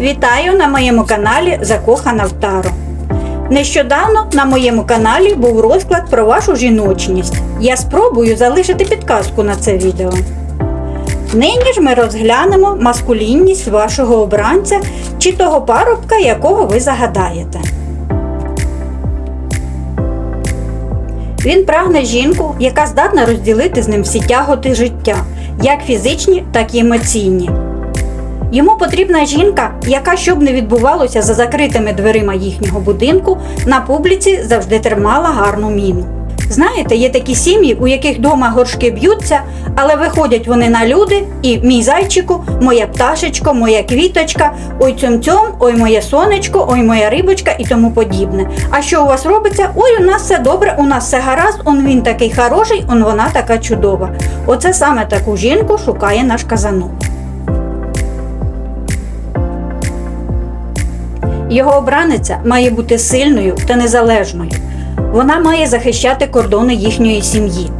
Вітаю на моєму каналі Закохана в Тару. Нещодавно на моєму каналі був розклад про вашу жіночність. Я спробую залишити підказку на це відео. Нині ж ми розглянемо маскулінність вашого обранця чи того парубка, якого ви загадаєте. Він прагне жінку, яка здатна розділити з ним всі тяготи життя, як фізичні, так і емоційні. Йому потрібна жінка, яка, щоб не відбувалося за закритими дверима їхнього будинку, на публіці завжди тримала гарну міну. Знаєте, є такі сім'ї, у яких дома горшки б'ються, але виходять вони на люди, і мій зайчику, моя пташечко, моя квіточка, ой цьом-цьом, ой моє сонечко, ой моя рибочка і тому подібне. А що у вас робиться? Ой, у нас все добре, у нас все гаразд, он він такий хороший, он вона така чудова. Оце саме таку жінку шукає наш казанов. Його обраниця має бути сильною та незалежною. Вона має захищати кордони їхньої сім'ї.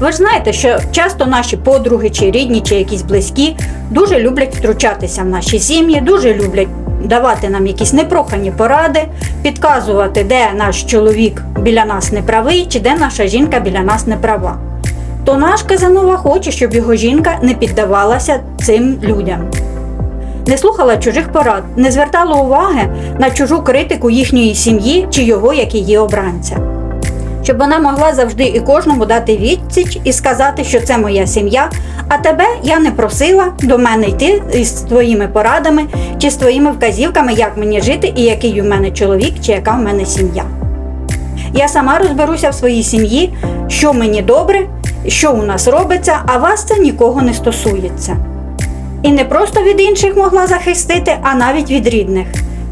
Ви ж знаєте, що часто наші подруги, чи рідні, чи якісь близькі дуже люблять втручатися в наші сім'ї, дуже люблять давати нам якісь непрохані поради, підказувати, де наш чоловік біля нас не правий, чи де наша жінка біля нас не права. То наш Казанова хоче, щоб його жінка не піддавалася цим людям не слухала чужих порад, не звертала уваги на чужу критику їхньої сім'ї чи його як її обранця. Щоб вона могла завжди і кожному дати відсіч і сказати, що це моя сім'я, а тебе я не просила до мене йти із твоїми порадами чи з твоїми вказівками, як мені жити і який у мене чоловік чи яка в мене сім'я. Я сама розберуся в своїй сім'ї, що мені добре, що у нас робиться, а вас це нікого не стосується. І не просто від інших могла захистити, а навіть від рідних.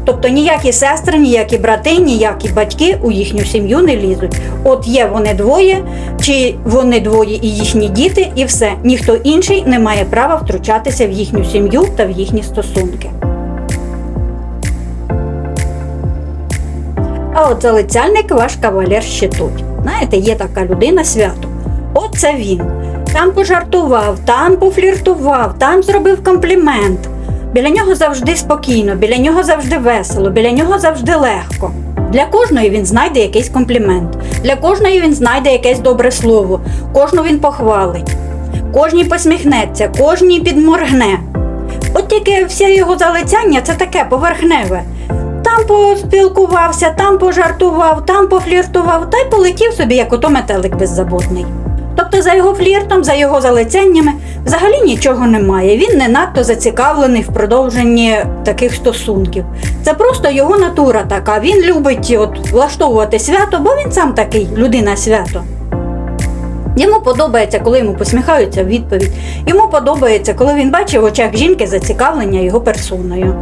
Тобто ніякі сестри, ніякі брати, ніякі батьки у їхню сім'ю не лізуть. От є вони двоє, чи вони двоє і їхні діти, і все. Ніхто інший не має права втручатися в їхню сім'ю та в їхні стосунки. А от залицяльник ваш кавалер щитуть. Знаєте, є така людина свято. От це він. Там пожартував, там пофліртував, там зробив комплімент. Біля нього завжди спокійно, біля нього завжди весело, біля нього завжди легко. Для кожної він знайде якийсь комплімент, для кожної він знайде якесь добре слово, кожну він похвалить, кожній посміхнеться, кожній підморгне. От тільки все його залицяння це таке поверхневе. Там поспілкувався, там пожартував, там пофліртував та й полетів собі, як ото метелик беззаботний. Тобто за його фліртом, за його залицяннями взагалі нічого немає. Він не надто зацікавлений в продовженні таких стосунків. Це просто його натура така. Він любить от, влаштовувати свято, бо він сам такий людина свято. Йому подобається, коли йому посміхаються в відповідь. Йому подобається, коли він бачить в очах жінки зацікавлення його персоною.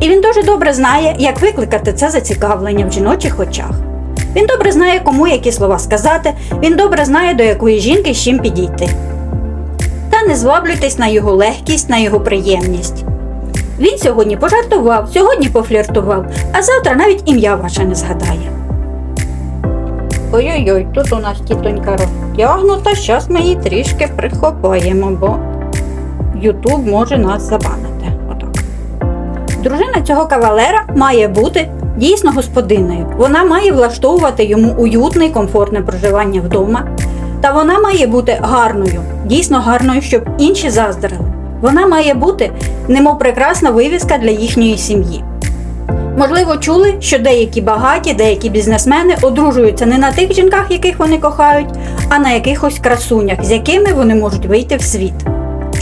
І він дуже добре знає, як викликати це зацікавлення в жіночих очах. Він добре знає, кому які слова сказати, він добре знає, до якої жінки з чим підійти. Та не зваблюйтесь на його легкість, на його приємність. Він сьогодні пожартував, сьогодні пофліртував, а завтра навіть ім'я ваше не згадає. Ой-ой-ой, тут у нас тітонька розтягнута, зараз ми її трішки прихопаємо, бо Ютуб може нас забанити. Отак. Дружина цього кавалера має бути дійсно господиною. Вона має влаштовувати йому уютне і комфортне проживання вдома. Та вона має бути гарною, дійсно гарною, щоб інші заздрили. Вона має бути, немов прекрасна вивіска для їхньої сім'ї. Можливо, чули, що деякі багаті, деякі бізнесмени одружуються не на тих жінках, яких вони кохають, а на якихось красунях, з якими вони можуть вийти в світ.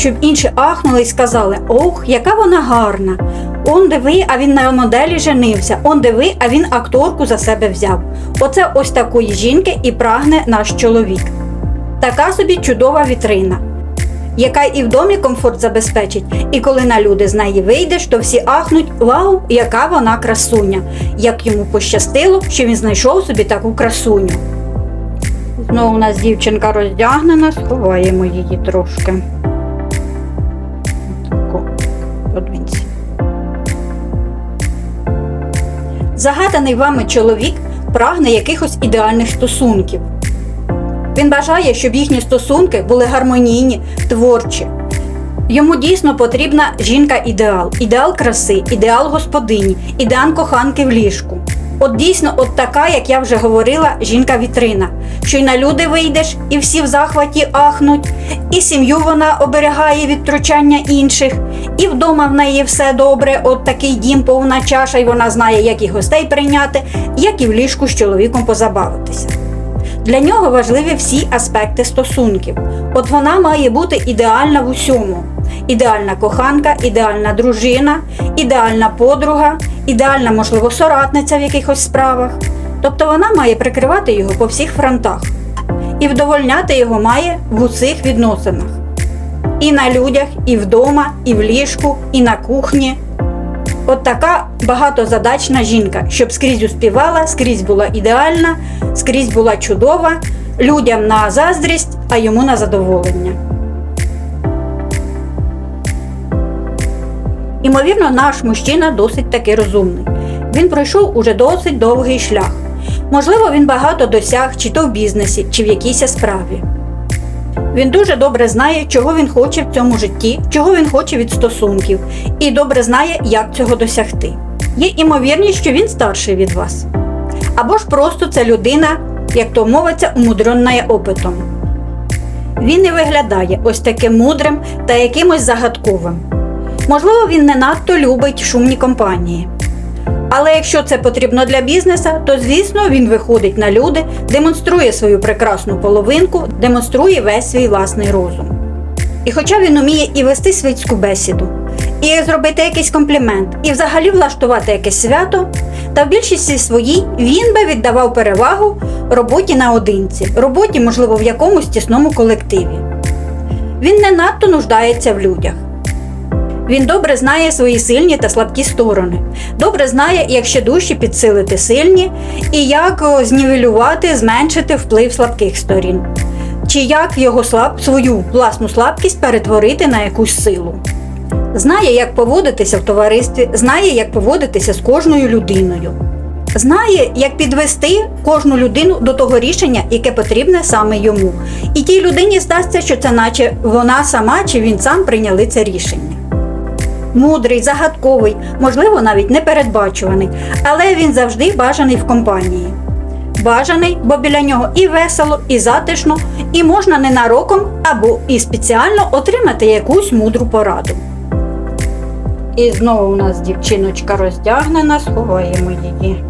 Щоб інші ахнули і сказали: Ох, яка вона гарна! Он диви, а він на моделі женився. Он диви, а він акторку за себе взяв. Оце ось такої жінки і прагне наш чоловік. Така собі чудова вітрина, яка і в домі комфорт забезпечить, і коли на люди з неї вийдеш, то всі ахнуть Вау, яка вона красуня! Як йому пощастило, що він знайшов собі таку красуню. Знову у нас дівчинка роздягнена, сховаємо її трошки. Таку. Загаданий вами чоловік прагне якихось ідеальних стосунків. Він бажає, щоб їхні стосунки були гармонійні, творчі. Йому дійсно потрібна жінка-ідеал, ідеал краси, ідеал господині, ідеал коханки в ліжку. От дійсно, от така, як я вже говорила, жінка-вітрина, що й на люди вийдеш, і всі в захваті ахнуть, і сім'ю вона оберігає від втручання інших, і вдома в неї все добре, от такий дім, повна чаша, і вона знає, як і гостей прийняти, як і в ліжку з чоловіком позабавитися. Для нього важливі всі аспекти стосунків. От вона має бути ідеальна в усьому: ідеальна коханка, ідеальна дружина, ідеальна подруга, ідеальна, можливо, соратниця в якихось справах. Тобто вона має прикривати його по всіх фронтах і вдовольняти його має в усіх відносинах. І на людях, і вдома, і в ліжку, і на кухні. От така багатозадачна жінка, щоб скрізь успівала, скрізь була ідеальна, скрізь була чудова, людям на заздрість, а йому на задоволення. Імовірно, наш мужчина досить таки розумний. Він пройшов уже досить довгий шлях. Можливо, він багато досяг чи то в бізнесі, чи в якійсь справі. Він дуже добре знає, чого він хоче в цьому житті, чого він хоче від стосунків, і добре знає, як цього досягти. Є імовірність, що він старший від вас. Або ж просто це людина, як то мовиться, умудрена опитом. Він не виглядає ось таким мудрим та якимось загадковим. Можливо, він не надто любить шумні компанії. Але якщо це потрібно для бізнеса, то звісно він виходить на люди, демонструє свою прекрасну половинку, демонструє весь свій власний розум. І хоча він уміє і вести світську бесіду, і зробити якийсь комплімент, і взагалі влаштувати якесь свято, та в більшості своїй він би віддавав перевагу роботі наодинці, роботі, можливо, в якомусь тісному колективі. Він не надто нуждається в людях. Він добре знає свої сильні та слабкі сторони, добре знає, як ще дужче підсилити сильні і як знівелювати, зменшити вплив слабких сторін, чи як його слаб, свою власну слабкість перетворити на якусь силу. Знає, як поводитися в товаристві, знає, як поводитися з кожною людиною. Знає, як підвести кожну людину до того рішення, яке потрібне саме йому. І тій людині здасться, що це наче вона сама чи він сам прийняли це рішення мудрий, загадковий, можливо, навіть непередбачуваний, але він завжди бажаний в компанії. Бажаний, бо біля нього і весело, і затишно, і можна ненароком або і спеціально отримати якусь мудру пораду. І знову у нас дівчиночка роздягнена, сховаємо її.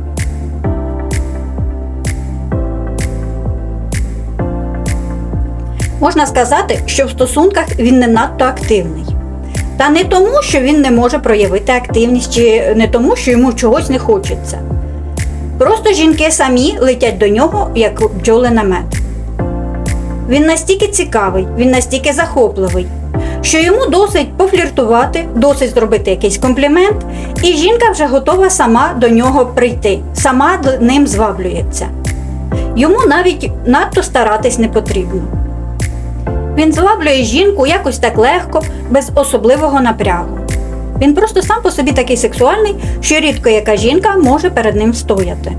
Можна сказати, що в стосунках він не надто активний. Та не тому, що він не може проявити активність, чи не тому, що йому чогось не хочеться. Просто жінки самі летять до нього, як бджоли на мед. Він настільки цікавий, він настільки захопливий, що йому досить пофліртувати, досить зробити якийсь комплімент, і жінка вже готова сама до нього прийти, сама ним зваблюється. Йому навіть надто старатись не потрібно. Він зваблює жінку якось так легко, без особливого напрягу. Він просто сам по собі такий сексуальний, що рідко яка жінка може перед ним стояти.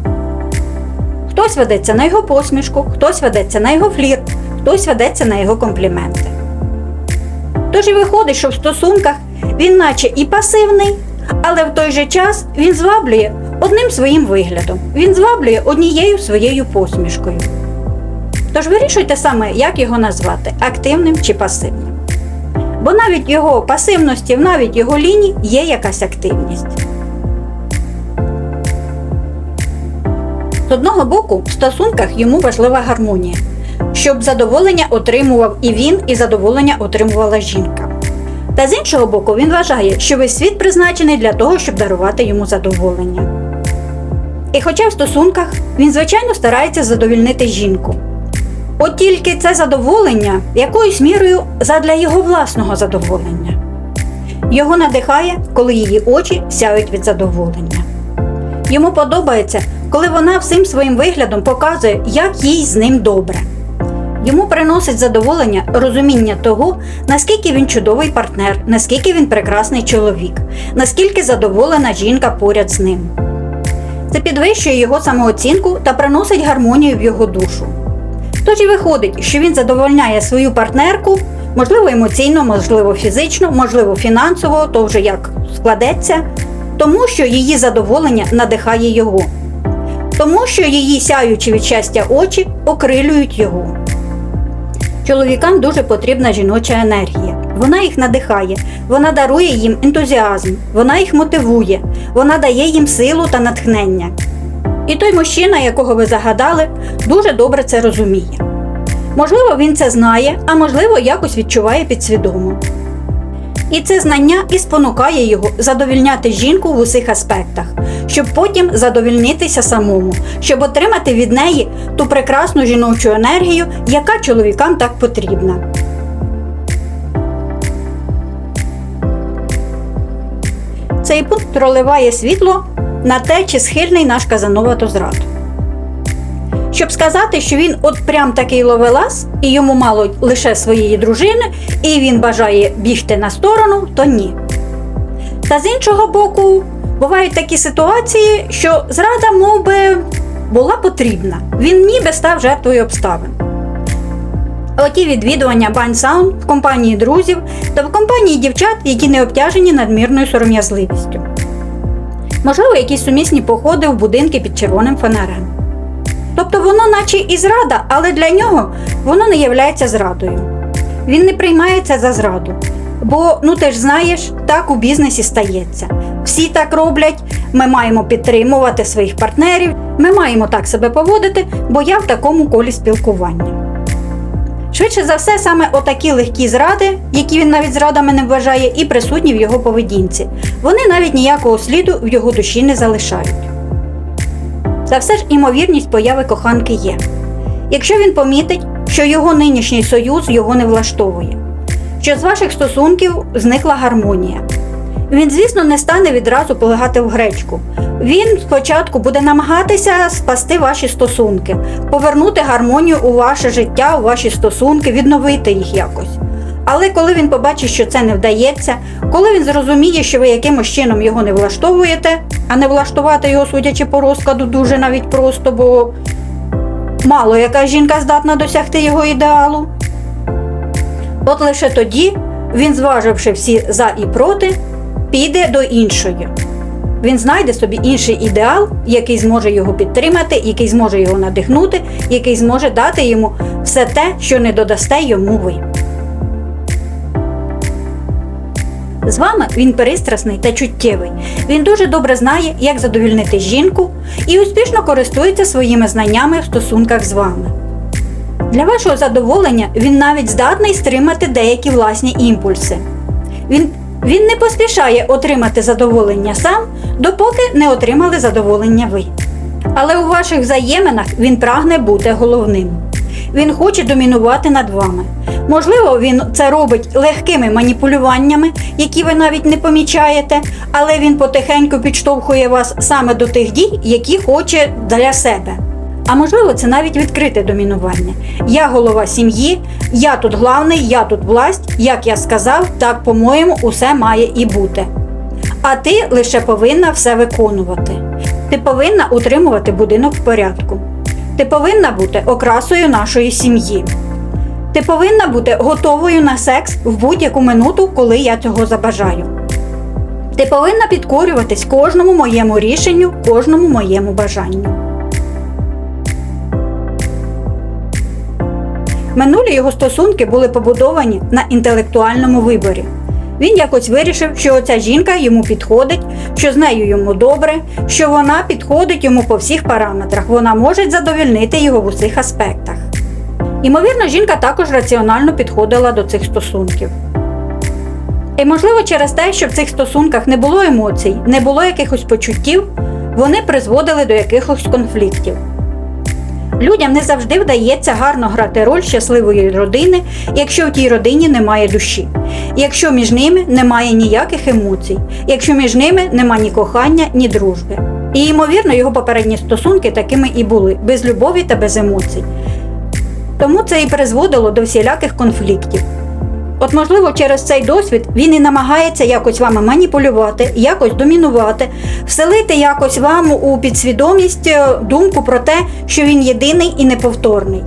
Хтось ведеться на його посмішку, хтось ведеться на його флірт, хтось ведеться на його компліменти. Тож і виходить, що в стосунках він наче і пасивний, але в той же час він зваблює одним своїм виглядом, він зваблює однією своєю посмішкою. Тож вирішуйте саме, як його назвати активним чи пасивним. Бо навіть його пасивності, навіть його лінії є якась активність. З одного боку, в стосунках йому важлива гармонія, щоб задоволення отримував і він, і задоволення отримувала жінка. Та з іншого боку, він вважає, що весь світ призначений для того, щоб дарувати йому задоволення. І хоча в стосунках він, звичайно, старається задовільнити жінку. От тільки це задоволення якоюсь мірою задля його власного задоволення. Його надихає, коли її очі сяють від задоволення. Йому подобається, коли вона всім своїм виглядом показує, як їй з ним добре. Йому приносить задоволення розуміння того, наскільки він чудовий партнер, наскільки він прекрасний чоловік, наскільки задоволена жінка поряд з ним. Це підвищує його самооцінку та приносить гармонію в його душу. Тож і виходить, що він задовольняє свою партнерку Можливо, емоційно, можливо, фізично, можливо, фінансово, то вже як складеться, тому що її задоволення надихає його, тому що її сяючі від щастя очі окрилюють його. Чоловікам дуже потрібна жіноча енергія. Вона їх надихає, вона дарує їм ентузіазм, вона їх мотивує, вона дає їм силу та натхнення. І той мужчина, якого ви загадали, дуже добре це розуміє. Можливо, він це знає, а можливо, якось відчуває підсвідомо. І це знання і спонукає його задовільняти жінку в усіх аспектах, щоб потім задовільнитися самому, щоб отримати від неї ту прекрасну жіночу енергію, яка чоловікам так потрібна. Цей пункт проливає світло на те, чи схильний наш Казанова до зраду. Щоб сказати, що він от прям такий ловелас, і йому мало лише своєї дружини, і він бажає бігти на сторону, то ні. Та з іншого боку, бувають такі ситуації, що зрада мов би, була потрібна. Він ніби став жертвою обставин. Оті відвідування Бань Саун в компанії друзів та в компанії дівчат, які не обтяжені надмірною сором'язливістю. Можливо, якісь сумісні походи в будинки під червоним фонарем. Тобто воно наче і зрада, але для нього воно не являється зрадою. Він не приймає це за зраду. Бо, ну ти ж знаєш, так у бізнесі стається. Всі так роблять, ми маємо підтримувати своїх партнерів, ми маємо так себе поводити, бо я в такому колі спілкування. Швидше за все, саме отакі легкі зради, які він навіть зрадами не вважає, і присутні в його поведінці. Вони навіть ніякого сліду в його душі не залишають. Та все ж імовірність появи коханки є. Якщо він помітить, що його нинішній союз його не влаштовує, що з ваших стосунків зникла гармонія. Він, звісно, не стане відразу полегати в гречку. Він спочатку буде намагатися спасти ваші стосунки, повернути гармонію у ваше життя, у ваші стосунки, відновити їх якось. Але коли він побачить, що це не вдається, коли він зрозуміє, що ви якимось чином його не влаштовуєте, а не влаштувати його, судячи по розкладу, дуже навіть просто, бо мало яка жінка здатна досягти його ідеалу. От лише тоді він, зваживши всі за і проти, піде до іншої. Він знайде собі інший ідеал, який зможе його підтримати, який зможе його надихнути, який зможе дати йому все те, що не додасте йому ви. З вами він перестрасний та чуттєвий. Він дуже добре знає, як задовільнити жінку і успішно користується своїми знаннями в стосунках з вами. Для вашого задоволення він навіть здатний стримати деякі власні імпульси. Він, він не поспішає отримати задоволення сам, допоки не отримали задоволення ви. Але у ваших взаєминах він прагне бути головним. Він хоче домінувати над вами. Можливо, він це робить легкими маніпулюваннями, які ви навіть не помічаєте, але він потихеньку підштовхує вас саме до тих дій, які хоче для себе. А можливо, це навіть відкрите домінування. Я голова сім'ї, я тут главний, я тут власть, як я сказав, так, по-моєму, усе має і бути. А ти лише повинна все виконувати. Ти повинна утримувати будинок в порядку. Ти повинна бути окрасою нашої сім'ї. Ти повинна бути готовою на секс в будь-яку минуту, коли я цього забажаю. Ти повинна підкорюватись кожному моєму рішенню, кожному моєму бажанню. Минулі його стосунки були побудовані на інтелектуальному виборі. Він якось вирішив, що оця жінка йому підходить, що з нею йому добре, що вона підходить йому по всіх параметрах, вона може задовільнити його в усіх аспектах. Ймовірно, жінка також раціонально підходила до цих стосунків. І, можливо, через те, що в цих стосунках не було емоцій, не було якихось почуттів, вони призводили до якихось конфліктів. Людям не завжди вдається гарно грати роль щасливої родини, якщо в тій родині немає душі, якщо між ними немає ніяких емоцій, якщо між ними немає ні кохання, ні дружби. І, ймовірно, його попередні стосунки такими і були, без любові та без емоцій. Тому це і призводило до всіляких конфліктів. От, можливо, через цей досвід він і намагається якось вами маніпулювати, якось домінувати, вселити якось вам у підсвідомість е, думку про те, що він єдиний і неповторний.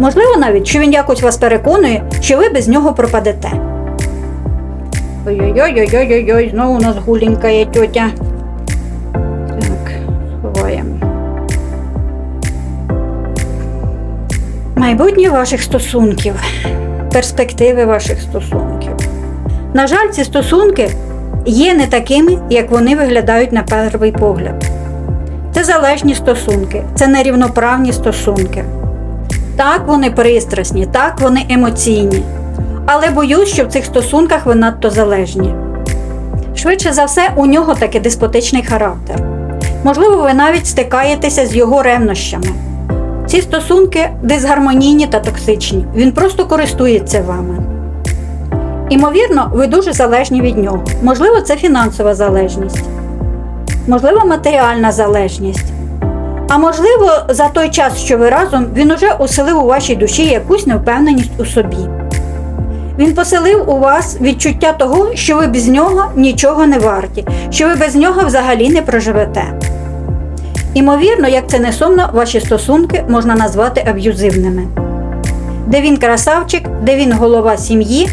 Можливо, навіть, що він якось вас переконує, що ви без нього пропадете. Ой-ой-ой-ой-ой-ой, знову у нас гулінькає тьотя. Так, сховаємо. Майбутнє ваших стосунків, перспективи ваших стосунків. На жаль, ці стосунки є не такими, як вони виглядають на перший погляд. Це залежні стосунки, це нерівноправні стосунки. Так, вони пристрасні, так, вони емоційні. Але боюсь, що в цих стосунках ви надто залежні. Швидше за все, у нього таки деспотичний характер. Можливо, ви навіть стикаєтеся з його ревнощами. Ці стосунки дисгармонійні та токсичні. Він просто користується вами. Імовірно, ви дуже залежні від нього. Можливо, це фінансова залежність, можливо, матеріальна залежність. А можливо, за той час, що ви разом, він уже оселив у вашій душі якусь невпевненість у собі. Він поселив у вас відчуття того, що ви без нього нічого не варті, що ви без нього взагалі не проживете. Імовірно, як це не сумно, ваші стосунки можна назвати аб'юзивними, де він красавчик, де він голова сім'ї,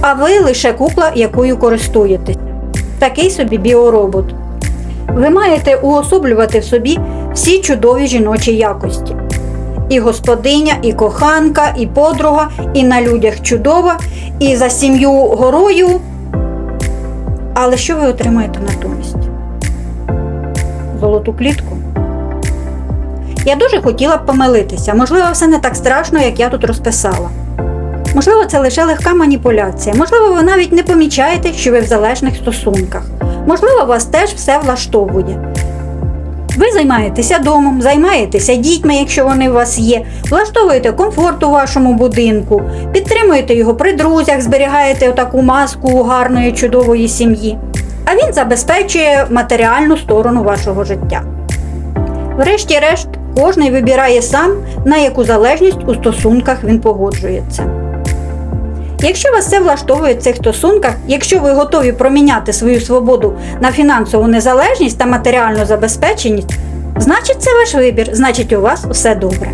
а ви лише кукла, якою користуєтесь. Такий собі біоробот. Ви маєте уособлювати в собі всі чудові жіночі якості. І господиня, і коханка, і подруга, і на людях чудова, і за сім'ю горою. Але що ви отримаєте натомість? Золоту клітку? Я дуже хотіла б помилитися. Можливо, все не так страшно, як я тут розписала. Можливо, це лише легка маніпуляція. Можливо, ви навіть не помічаєте, що ви в залежних стосунках. Можливо, вас теж все влаштовує. Ви займаєтеся домом, займаєтеся дітьми, якщо вони у вас є, влаштовуєте комфорт у вашому будинку, підтримуєте його при друзях, зберігаєте таку маску гарної, чудової сім'ї. А він забезпечує матеріальну сторону вашого життя. Врешті-решт, кожний вибирає сам, на яку залежність у стосунках він погоджується. Якщо вас все влаштовує в цих стосунках, якщо ви готові проміняти свою свободу на фінансову незалежність та матеріальну забезпеченість, значить це ваш вибір, значить у вас все добре.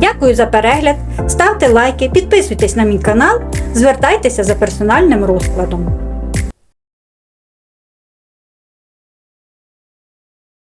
Дякую за перегляд, ставте лайки, підписуйтесь на мій канал, звертайтеся за персональним розкладом.